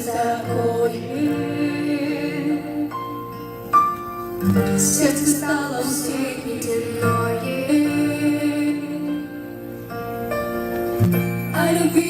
з такої, серце стало всіх єдиною, а любі.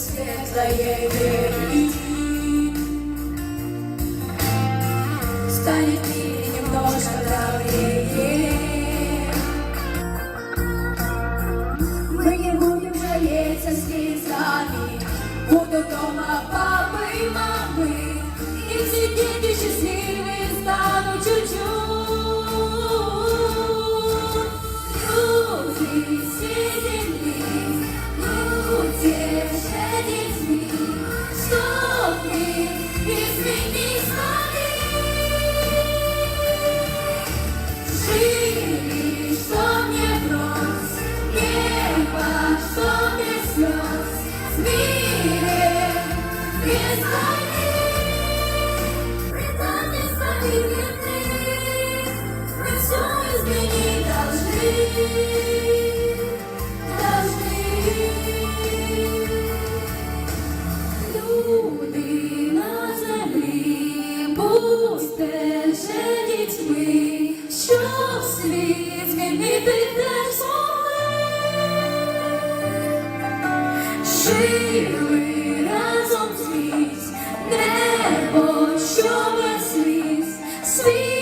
светлое впереди. Станет мир немножко добрее. Мы не будем жалеть со слезами, буду дома память. Shed me, stop me, his name is ми, щоб світ змінити разом злість, небо, що без сліз, світ.